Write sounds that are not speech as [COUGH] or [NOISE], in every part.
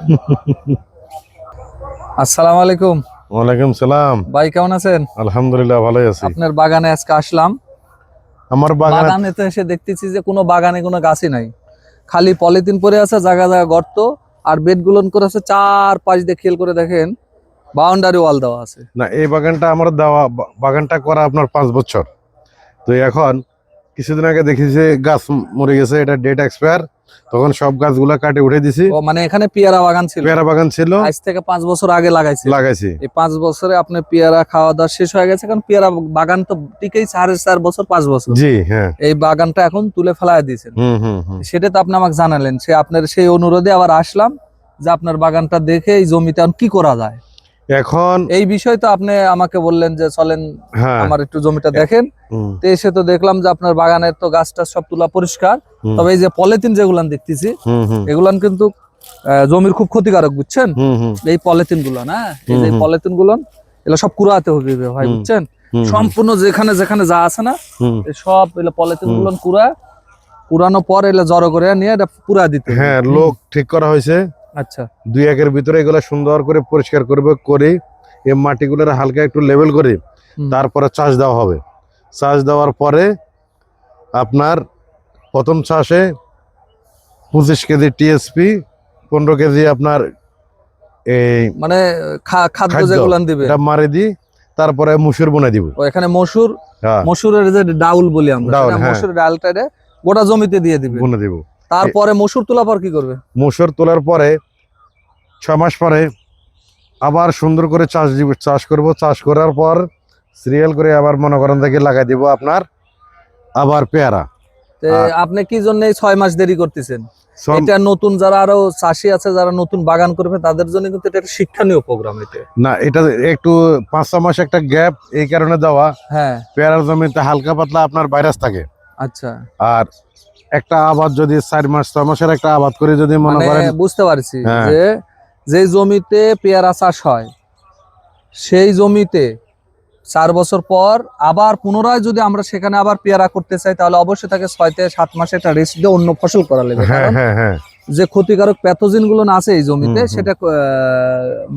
[LAUGHS] আসসালামু আলাইকুম। ওয়ালাইকুম সালাম। ভাই কেমন আছেন? আলহামদুলিল্লাহ ভালোই আছি। আপনার বাগানে আজকে আসলাম। আমার বাগানে তো এসে দেখতেছি যে কোনো বাগানে কোনো গাছই নাই। খালি পলিথিন পরে আছে জায়গা জায়গা গর্ত আর বেড গুলন করে আছে চার পাঁচ দিয়ে খেয়াল করে দেখেন বাউন্ডারি ওয়াল দেওয়া আছে। না এই বাগানটা আমার দেওয়া বাগানটা করা আপনার পাঁচ বছর। তো এখন কিছুদিন আগে দেখি যে গাছ মরে গেছে এটা ডেট এক্সপায়ার তখন সব গাছগুলা কাটে উঠে দিছি। ও মানে এখানে পেয়ারা বাগান ছিল? পেয়ারা বাগান ছিল। আজ থেকে পাঁচ বছর আগে লাগাইছে। লাগাইছি। এই পাঁচ বছরে আপনার পেয়ারা খাওয়া দাওয়া শেষ হয়ে গেছে কারণ পেয়ারা বাগান তো টিকেই সাড়ে চার বছর পাঁচ বছর। জি হ্যাঁ। এই বাগানটা এখন তুলে ফেলায় দিয়েছেন। হুম হুম হুম। সেটা তো আপনি আমাকে জানালেন সে আপনার সেই অনুরোধে আবার আসলাম যে আপনার বাগানটা দেখে এই জমিতে এখন কি করা যায়। এখন এই বিষয় তো আপনি আমাকে বললেন যে চলেন হ্যাঁ। আমার একটু জমিটা দেখেন। হুম, তো এসে তো দেখলাম যে আপনার বাগানের তো গাছটা সব তুলা পরিষ্কার। তবে এই যে পলিথিন যেগুলান দেখতেছি এগুলান কিন্তু জমির খুব ক্ষতিকারক বুঝছেন? এই পলিথিনগুলো না এই যে। পলিথিনগুলো এগুলো সব কুড়াতে হবে ভাই বুঝছেন? সম্পূর্ণ যেখানে যেখানে যা আছে না? সব এগুলো পলিথিন। গুলো কুড়া কুড়ানোর পর এগুলো জড়ো করে নিয়ে এটা পুরা দিতে হ্যাঁ লোক ঠিক করা হয়েছে। আচ্ছা। দুই একের ভিতরে এগুলো সুন্দর করে পরিষ্কার করবে করে এই মাটিগুলোর হালকা একটু লেভেল করে তারপরে চাষ দেওয়া হবে। চাষ দেওয়ার পরে আপনার প্রথম চাষে পঁচিশ কেজি টিএসপি পনেরো কেজি আপনার এই মানে খাদ্য খাদ্য। যেগুলান দিবে। এটা মারে দিই তারপরে মুসুর বনে দিব। এখানে মসুর হ্যাঁ। মসুরের যে ডাউল বলি আমরা হ্যাঁ। মসুরের ডালটা গোটা জমিতে দিয়ে দিবে। বনে দিব। তারপরে মসুর তোলা পর কি করবে? মসুর তোলার পরে ছ মাস পরে আবার সুন্দর করে চাষ দিব চাষ করব। চাষ করার পর সিরিয়াল করে আবার মনে করেন থেকে লাগাই দিব আপনার আবার পেয়ারা। আপনি কি জন্য ছয় মাস দেরি করতেছেন? এটা নতুন যারা আরও চাষি আছে যারা নতুন বাগান করবে তাদের জন্য কিন্তু এটা একটা শিক্ষণীয় প্রোগ্রাম এটা। না এটা একটু পাঁচ ছ মাস একটা গ্যাপ এই কারণে দেওয়া। হ্যাঁ। পেয়ারার জমিতে হালকা পাতলা আপনার ভাইরাস থাকে। আচ্ছা। আর একটা আবাদ যদি চার মাস ছ মাসের একটা আবাদ করে যদি মনে মানে করেন বুঝতে পারছি হ্যাঁ। যে যে জমিতে পেয়ারা চাষ হয় সেই জমিতে চার বছর পর আবার পুনরায় যদি আমরা সেখানে আবার পেয়ারা করতে চাই তাহলে অবশ্যই তাকে ছয় থেকে সাত মাসে একটা রেস্ট দিয়ে অন্য ফসল করা লাগবে। হ্যাঁ হ্যাঁ হ্যাঁ। যে ক্ষতিকারক প্যাথোজিনগুলো আছে এই জমিতে। সেটা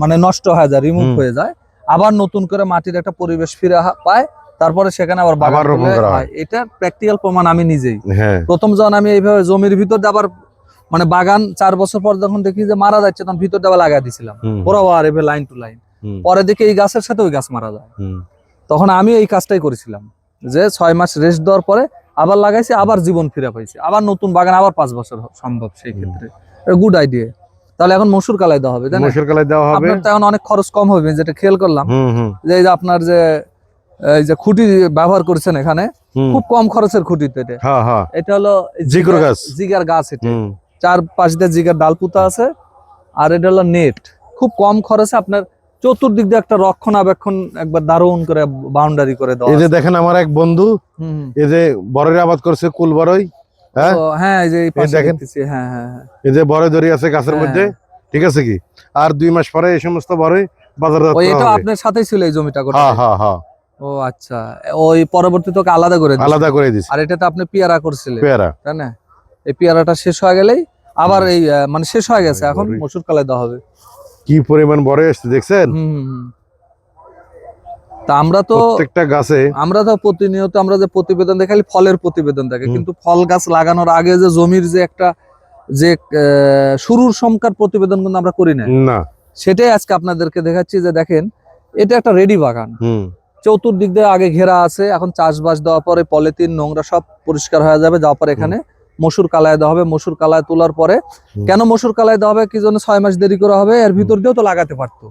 মানে নষ্ট হয়ে যায় রিমুভ হয়ে যায়। আবার নতুন করে মাটির একটা পরিবেশ ফিরে পায় তারপরে সেখানে আবার বাগান রোপণ করা হয়। এটা প্র্যাকটিক্যাল প্রমাণ আমি নিজেই। প্রথম যখন আমি এইভাবে জমির ভিতর দিয়ে আবার মানে বাগান চার বছর পর যখন দেখি যে মারা যাচ্ছে তখন ভিতর দিয়ে লাগাই দিছিলাম। বরাবর এভাবে লাইন টু লাইন পরে দেখি এই গাছের সাথে ওই গাছ মারা যায়। তখন আমি এই কাজটাই করেছিলাম। যে ছয় মাস রেস্ট দেওয়ার পরে আবার লাগাইছি আবার জীবন ফিরে পাইছি। আবার নতুন বাগান আবার পাঁচ বছর সম্ভব সেই ক্ষেত্রে। গুড আইডিয়া তাহলে এখন মসুর কালাই দেওয়া হবে মসুর কালাই দেওয়া হবে। আপনার এখন অনেক খরচ কম হবে যেটা খেয়াল করলাম। যে এই যে আপনার যে এই যে খুঁটি ব্যবহার করছেন এখানে খুব কম খরচের খুঁটি তো এটা। হ্যাঁ হ্যাঁ। এটা হলো জিগর গাছ। জিগার গাছ এটা। চার পাঁচ দিয়ে জিগার ডাল পুঁতা আছে আর এটা হলো নেট খুব কম খরচে আপনার চতুর্দিক দিয়ে একটা রক্ষণাবেক্ষণ একবার দারুণ করে বাউন্ডারি করে দেওয়া এই যে দেখেন আমার এক বন্ধু। এই যে বরের আবাদ করছে কুল বড়ই হ্যাঁ হ্যাঁ এই যে দেখেন। হ্যাঁ হ্যাঁ হ্যাঁ। এই যে বড়ই ধরি আছে গাছের হ্যাঁ। মধ্যে ঠিক আছে কি? আর দুই মাস পরে এই সমস্ত বড়ই বাজারে ওই এটা আপনার সাথেই ছিল এই জমিটা করে হ্যাঁ হ্যাঁ হ্যাঁ। ও আচ্ছা। ওই পরবর্তী তোকে আলাদা করে। আলাদা করে দিছি। আর এটা তো আপনি পেয়ারা করছিলেন। পেয়ারা। তাই না? এই পেয়ারাটা শেষ হয়ে গেলেই আবার এই মানে শেষ হয়ে গেছে এখন। মসুর কালাই দেওয়া হবে। কি পরিমাণ বড় এসছে দেখছেন। তা আমরা তো প্রত্যেকটা গাছে আমরা তো প্রতিনিয়ত আমরা যে প্রতিবেদন দেখি খালি ফলের প্রতিবেদন দেখে। কিন্তু ফল গাছ লাগানোর আগে যে জমির যে একটা যে শুরুর সংখ্যার প্রতিবেদন কিন্তু আমরা করি না না। সেটাই আজকে আপনাদেরকে দেখাচ্ছি যে দেখেন এটা একটা রেডি বাগান। চতুর্দিক দিয়ে আগে ঘেরা আছে এখন চাষবাস দেওয়ার পরে পলিথিন নোংরা সব পরিষ্কার হয়ে যাবে যাওয়ার পর এখানে মসুর কালায় দেওয়া হবে মসুর কালায় তোলার পরে। কেন মসুর কালায় দেওয়া হবে? কি জন্য ছয় মাস দেরি করা হবে? এর ভিতর দিয়েও তো লাগাতে পারতো।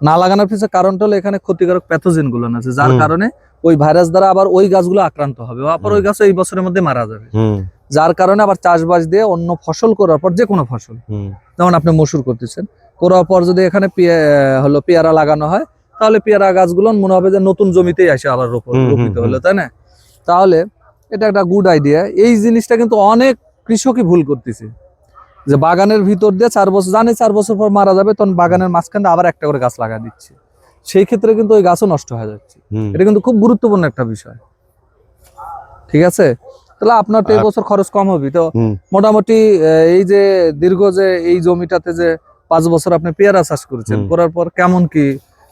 না লাগানোর পিছনে কারণটা হলো এখানে ক্ষতিকারক প্যাথোজেনগুলো আছে যার কারণে ওই ভাইরাস দ্বারা আবার ওই গাছগুলো আক্রান্ত হবে আবার ওই গাছ এই বছরের মধ্যে মারা যাবে। যার কারণে আবার চাষবাস দিয়ে অন্য ফসল করার পর যে কোনো ফসল। যেমন আপনি মসুর করতেছেন করার পর যদি এখানে হলো পেয়ারা লাগানো হয় তাহলে পেয়ারা গাছগুলো মনে হবে যে নতুন জমিতেই আসে আবার রোপিত হলো তাই না? তাহলে এটা একটা গুড আইডিয়া এই জিনিসটা কিন্তু অনেক কৃষকই ভুল করতেছে। যে বাগানের ভিতর দিয়ে চার বছর জানে চার বছর পর মারা যাবে তখন বাগানের মাঝখানে আবার একটা করে গাছ লাগা দিচ্ছে। সেই ক্ষেত্রে কিন্তু ওই গাছও নষ্ট হয়ে যাচ্ছে। এটা কিন্তু খুব গুরুত্বপূর্ণ একটা বিষয়। ঠিক আছে? তাহলে আপনার তো বছর খরচ কম হবে তো মোটামুটি এই যে দীর্ঘ যে এই জমিটাতে যে পাঁচ বছর আপনি পেয়ারা চাষ করেছেন করার পর কেমন কি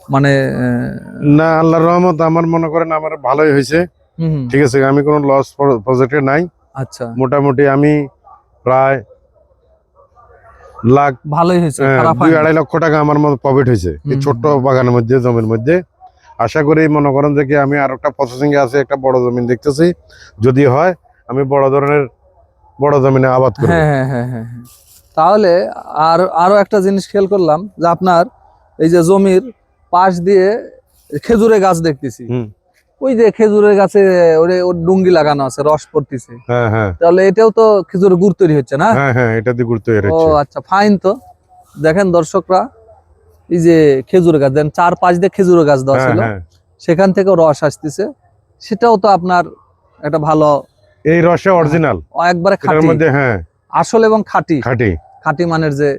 মানে না আল্লাহর রহমত আমার মনে করেন আমার ভালোই হয়েছে। ঠিক আছে আমি কোনো লস প্রজেক্টে নাই। আচ্ছা। মোটামুটি আমি প্রায় লাখ ভালোই হয়েছে খারাপ দুই। আড়াই লক্ষ টাকা আমার মতো প্রফিট হয়েছে। এই ছোট্ট বাগানের মধ্যে জমির মধ্যে। আশা করি মনে করেন যে কি আমি আর একটা প্রসেসিং এ আছে একটা বড় জমিন দেখতেছি। যদি হয় আমি বড় ধরনের বড় জমিনে আবাদ করব। হ্যাঁ হ্যাঁ হ্যাঁ হ্যাঁ হ্যাঁ। তাহলে আর আরও একটা জিনিস খেয়াল করলাম যে আপনার এই যে জমির পাশ দিয়ে খেজুরের গাছ দেখতেছি। ওই যে খেজুরের গাছে ওরে ওর ডুঙ্গি লাগানো আছে রস পড়তেছে। হ্যাঁ হ্যাঁ। তাহলে এটাও তো খেজুরের গুড় তৈরি হচ্ছে না? হ্যাঁ হ্যাঁ এটা দিয়ে গুরুত্ব এর ও আচ্ছা ফাইন তো। দেখেন দর্শকরা এই যে খেজুর গাছ দেন চার পাঁচ দিয়ে খেজুরের গাছ দেওয়া ছিল। সেখান থেকেও রস আসতেছে। সেটাও তো আপনার একটা ভালো এই রসে অরিজিনাল একবারে খাঁটি। মধ্যে হ্যাঁ। আসল এবং খাঁটি। খাঁটি। খাঁটি মানের যে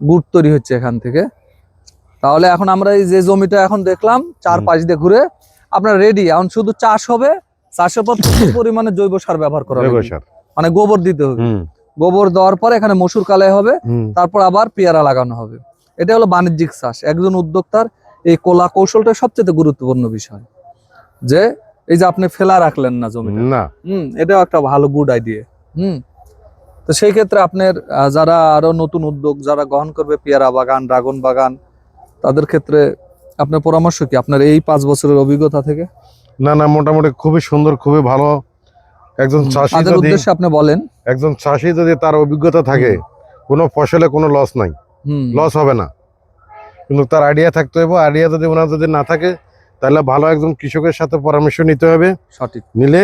গুড় তৈরি হচ্ছে এখান থেকে। তাহলে এখন আমরা এই যে জমিটা এখন দেখলাম চার পাঁচ দিয়ে ঘুরে আপনার রেডি এখন শুধু চাষ হবে চাষের পর [COUGHS] পরিমাণে জৈব সার ব্যবহার করা হবে। মানে গোবর দিতে হবে। গোবর দেওয়ার পর এখানে মসুর কালাই হবে তারপর আবার পেয়ারা লাগানো হবে। এটা হলো বাণিজ্যিক চাষ। একজন উদ্যোক্তার এই কলা কৌশলটা সবচেয়ে গুরুত্বপূর্ণ বিষয়। যে এই যে আপনি ফেলা রাখলেন না জমি না। হুম এটাও একটা ভালো গুড আইডিয়া হুম। তো সেই ক্ষেত্রে আপনার যারা আরও নতুন উদ্যোগ যারা গ্রহণ করবে পেয়ারা বাগান ড্রাগন বাগান তাদের ক্ষেত্রে আপনার পরামর্শ কি? আপনার এই পাঁচ বছরের অভিজ্ঞতা থেকে? না না মোটামুটি খুবই সুন্দর খুবই ভালো। একজন চাষি যদি উদ্দেশ্যে আপনি বলেন। একজন চাষি যদি তার অভিজ্ঞতা থাকে কোনো ফসলে কোনো লস নাই। হুম। লস হবে না। কিন্তু তার আইডিয়া থাকতে হবে আইডিয়া যদি ওনার যদি না থাকে তাহলে ভালো একজন কৃষকের সাথে পরামর্শ নিতে হবে। সঠিক। নিলে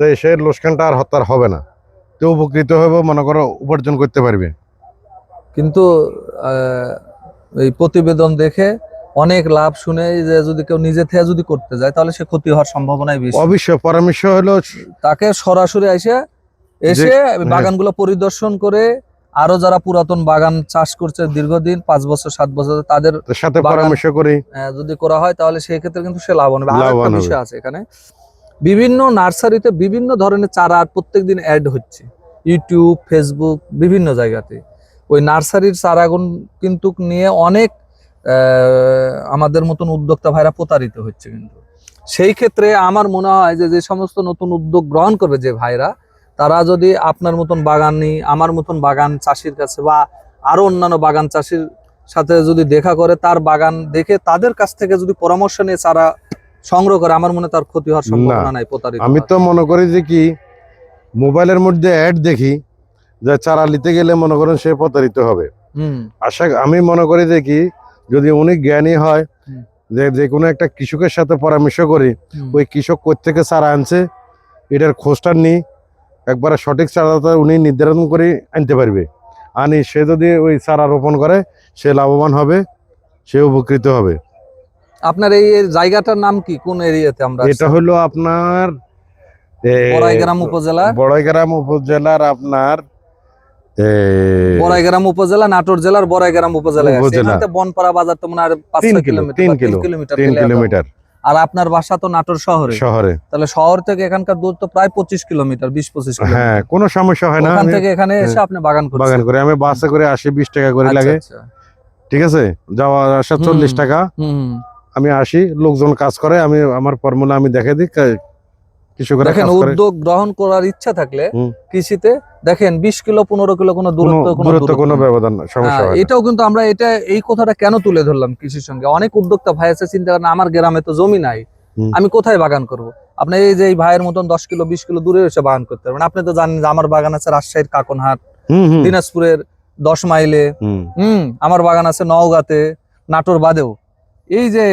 তো সে লোকসানটা আর হত্যার হবে না। তো উপকৃত হবে মনে করো উপার্জন করতে পারবে। কিন্তু এই প্রতিবেদন দেখে অনেক লাভ শুনে যে যদি কেউ নিজে থেকে যদি করতে যায় তাহলে সে ক্ষতি হওয়ার সম্ভাবনাই বেশি। অবশ্যই পরামর্শ হলো তাকে সরাসরি এসে এসে বাগানগুলো পরিদর্শন করে আরও যারা পুরাতন বাগান চাষ করছে দীর্ঘদিন পাঁচ বছর সাত বছর তাদের সাথে পরামর্শ করি। আহ, যদি করা হয় তাহলে সেই ক্ষেত্রে কিন্তু সে লাভবান হবে। বিষয় আছে এখানে। বিভিন্ন নার্সারিতে বিভিন্ন ধরনের চারা প্রত্যেকদিন অ্যাড হচ্ছে। ইউটিউব ফেসবুক বিভিন্ন জায়গাতে। ওই নার্সারির চারাগুন কিন্তু নিয়ে অনেক আমাদের মতন উদ্যোক্তা ভাইরা প্রতারিত হচ্ছে কিন্তু। সেই ক্ষেত্রে আমার মনে হয় যে যে সমস্ত নতুন উদ্যোগ গ্রহণ করবে যে ভাইরা তারা যদি আপনার মতন বাগান বাগানি আমার মতন বাগান চাষির কাছে বা আরও অন্যান্য বাগান চাষির সাথে যদি দেখা করে তার বাগান দেখে তাদের কাছ থেকে যদি পরামর্শ নিয়ে চারা সংগ্রহ করে আমার মনে তার ক্ষতি হওয়ার সম্ভাবনা নাই প্রতারিত আমি তো মনে করি যে কি মোবাইলের মধ্যে অ্যাড দেখি যে চারা নিতে গেলে মনে করেন সে প্রতারিত হবে। আশা আমি মনে করি যে কি যদি উনি জ্ঞানী হয় যে যে কোনো একটা কৃষকের সাথে পরামর্শ করে ওই কৃষক কোথেকে চারা আনছে এটার খোঁজটা নিই একবারে সঠিক চারাটা উনি নির্ধারণ করে আনতে পারবে। আনি সে যদি ওই চারা রোপণ করে সে লাভবান হবে সে উপকৃত হবে। আপনার এই জায়গাটার নাম কি? কোন এরিয়াতে আমরা এটা হলো আপনার বড়াইগ্রাম উপজেলা বড়াইগ্রাম উপজেলার আপনার বড়াইগ্রাম উপজেলা নাটোর জেলার বড়াইগ্রাম উপজেলা। বনপাড়া বাজার তো মনে হয় তিন কিলো, কিলোমিটার তিন কিলো, কিলোমিটার আর আপনার বাসা তো নাটোর শহরে। শহরে। তাহলে শহর থেকে এখানকার দূরত্ব প্রায় পঁচিশ কিলোমিটার বিশ পঁচিশ হ্যাঁ কোনো সমস্যা হয় না। আমি থেকে এখানে এসে আপনি বাগান করছেন। বাগান করে। আমি বাসে করে আসি বিশ টাকা করে আচ্ছা, লাগে। আচ্ছা। ঠিক আছে? যাওয়া আসা চল্লিশ টাকা। হুম। আমি আসি লোকজন কাজ করে আমি আমার ফর্মুলা আমি দেখে দিই। কৃষকরা দেখেন উদ্যোগ গ্রহণ করার ইচ্ছা থাকলে কৃষিতে দেখেন বিশ কিলো পনেরো কিলো কোনো দূরত্ব কোনো দূরত্ব দূরত্ব কোনো ব্যবধান সমস্যা হ্যাঁ, এটাও কিন্তু আমরা এটা এই কথাটা কেন তুলে ধরলাম কৃষির সঙ্গে? অনেক উদ্যোক্তা ভাই আছে চিন্তা করেন আমার গ্রামে তো জমি নাই আমি কোথায় বাগান করব? আপনি এই যে ভাইয়ের মতন দশ কিলো বিশ কিলো দূরে এসে বাগান করতে পারবেন। আপনি তো জানেন যে আমার বাগান আছে রাজশাহীর কাকনহাট দিনাজপুরের দশ মাইলে। হুম আমার বাগান আছে নওগাঁতে নাটোর বাদেও। এই যে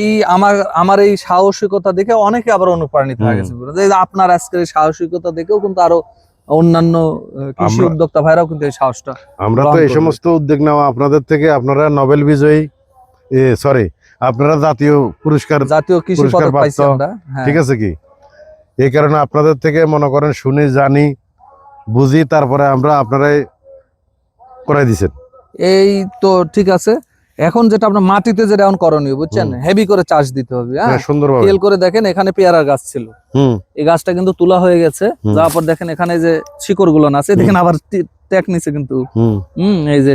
এই আমার আমার এই সাহসিকতা দেখে অনেকে আবার অনুপ্রাণিত হয়ে গেছে আপনার আজকের এই সাহসিকতা দেখেও কিন্তু আরও অন্যান্য কৃষি উদ্যোক্তা ভাইরাও কিন্তু এই সাহসটা আমরা তো এই সমস্ত উদ্যোগ নেওয়া আপনাদের থেকে আপনারা নোবেল বিজয়ী সরি আপনারা জাতীয় পুরস্কার জাতীয় কৃষি পুরস্কার পদক পাইছি আমরা হ্যাঁ। ঠিক আছে কি? এই কারণে আপনাদের থেকে মনে করেন শুনি জানি বুঝি তারপরে আমরা আপনারাই করাই দিছেন। এই তো ঠিক আছে। এখন যেটা আপনার মাটিতে যেটা এখন করণীয় বুঝছেন? হেভি করে চাষ দিতে হবে হ্যাঁ? হ্যাঁ সুন্দরভাবে। তেল করে দেখেন এখানে পেয়ারার গাছ ছিল। হুম। এই গাছটা কিন্তু তোলা হয়ে গেছে। যাওয়ার পর দেখেন এখানে যে শিকড়গুলো আছে দেখেন আবার ট্যাক নিচে কিন্তু। হুম। হুম এই যে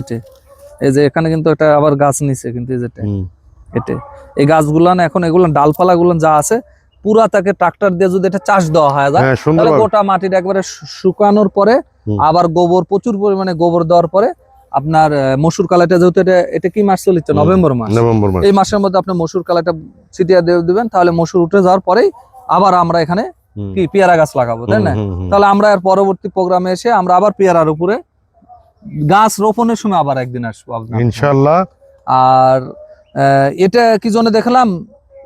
এই যে এখানে কিন্তু একটা আবার গাছ নিছে কিন্তু এই যেটা হুম, এটে। এই গাছগুলান এখন এগুলো ডালপালা গুলো যা আছে পুরা তাকে ট্রাক্টর দিয়ে যদি এটা চাষ দেওয়া হয় হ্যাঁ তাহলে গোটা মাটিটা একবারে শুকানোর পরে আবার গোবর প্রচুর পরিমাণে গোবর দেওয়ার পরে আপনার মসুর কালাটা যেহেতু এটা এটা কি মাস চলছে নভেম্বর মাস। নভেম্বর মাস। এই মাসের মধ্যে আপনি মসুর কালাটা ছিটিয়ে দিয়ে দিবেন তাহলে মসুর উঠে যাওয়ার পরেই আবার আমরা এখানে কি পেয়ারা গাছ লাগাবো তাই না। তাহলে আমরা এর পরবর্তী প্রোগ্রামে এসে আমরা আবার পেয়ারার উপরে গাছ রোপণের সময় আবার একদিন আসব ইনশাল্লাহ আর এটা কি জন্য দেখলাম?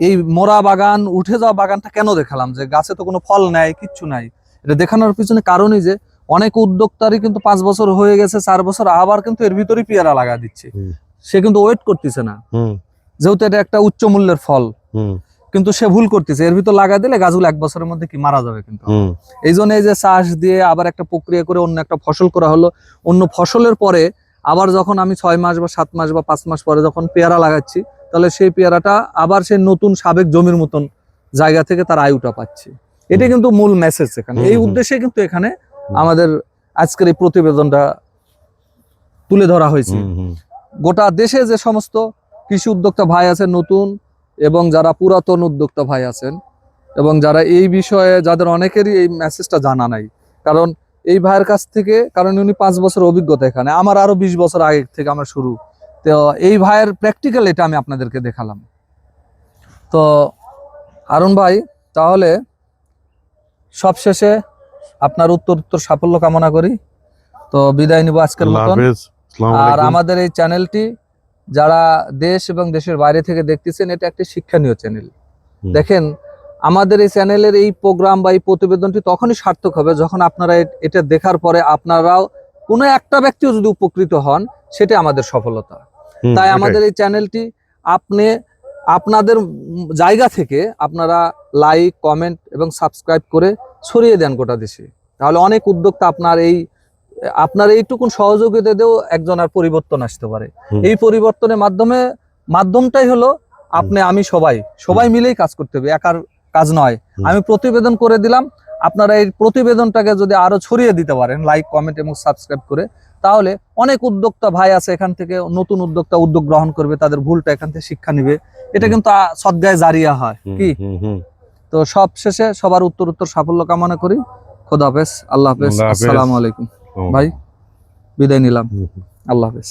এই মোরা বাগান উঠে যাওয়া বাগানটা কেন দেখালাম? যে গাছে তো কোনো ফল নাই কিচ্ছু নাই। এটা দেখানোর পিছনে কারণই যে অনেক উদ্যোক্তারই কিন্তু পাঁচ বছর হয়ে গেছে চার বছর আবার কিন্তু এর ভিতরেই পেয়ারা লাগা দিচ্ছে। সে কিন্তু ওয়েট করতেছে না। যেহেতু এটা একটা উচ্চ মূল্যের ফল হুম, কিন্তু সে ভুল করতেছে। এর ভিতর লাগা দিলে গাছগুলো এক বছরের মধ্যে কি মারা যাবে কিন্তু। এই জন্য এই যে চাষ দিয়ে আবার একটা প্রক্রিয়া করে অন্য একটা ফসল করা হলো অন্য ফসলের পরে আবার যখন আমি ছয় মাস বা সাত মাস বা পাঁচ মাস পরে যখন পেয়ারা লাগাচ্ছি তাহলে সেই পেয়ারাটা আবার সেই নতুন সাবেক জমির মতন জায়গা থেকে তার আয়ুটা পাচ্ছে। এটা কিন্তু মূল মেসেজ এখানে। এই উদ্দেশ্যে কিন্তু এখানে আমাদের আজকের এই প্রতিবেদনটা তুলে ধরা হয়েছে। গোটা দেশে যে সমস্ত কৃষি উদ্যোক্তা ভাই আছেন নতুন এবং যারা পুরাতন উদ্যোক্তা ভাই আছেন এবং যারা এই বিষয়ে যাদের অনেকেরই এই মেসেজটা জানা নাই কারণ এই ভাইয়ের কাছ থেকে কারণ উনি পাঁচ বছর অভিজ্ঞতা এখানে আমার আরও বিশ বছর আগে থেকে আমার শুরু। তো এই ভাইয়ের প্র্যাকটিক্যাল এটা আমি আপনাদেরকে দেখালাম। তো হারুন ভাই তাহলে সবশেষে আপনার উত্তর উত্তর সাফল্য কামনা করি। তো বিদায় নিব আজকের মতন। আর আমাদের এই চ্যানেলটি যারা দেশ এবং দেশের বাইরে থেকে দেখতেছেন এটা একটি শিক্ষণীয় চ্যানেল। দেখেন আমাদের এই চ্যানেলের এই প্রোগ্রাম বা এই প্রতিবেদনটি তখনই সার্থক হবে যখন আপনারা এটা দেখার পরে আপনারাও কোনো একটা ব্যক্তিও যদি উপকৃত হন সেটা আমাদের সফলতা। তাই আমাদের এই চ্যানেলটি আপনি আপনাদের জায়গা থেকে আপনারা লাইক কমেন্ট এবং সাবস্ক্রাইব করে ছড়িয়ে দেন গোটা দেশে। তাহলে অনেক উদ্যোক্তা আপনার এই আপনার এইটুকুন সহযোগিতা দিয়েও একজনের পরিবর্তন আসতে পারে। এই পরিবর্তনের মাধ্যমে মাধ্যমটাই হলো আপনি আমি সবাই সবাই মিলেই কাজ করতে হবে একার কাজ নয়। আমি প্রতিবেদন করে দিলাম আপনারা এই প্রতিবেদনটাকে যদি আরও ছড়িয়ে দিতে পারেন লাইক কমেন্ট এবং সাবস্ক্রাইব করে তাহলে অনেক উদ্যোক্তা ভাই আছে এখান থেকে নতুন উদ্যোক্তা উদ্যোগ গ্রহণ করবে তাদের ভুলটা এখান থেকে শিক্ষা নিবে। এটা কিন্তু সদ্গায় জারিয়া হয়। কি। তো সব শেষে সবার উত্তর উত্তর সাফল্য কামনা করি। খোদা হাফেজ আল্লাহ হাফেজ আসসালামু আলাইকুম। ভাই বিদায় নিলাম। আল্লাহ হাফেজ।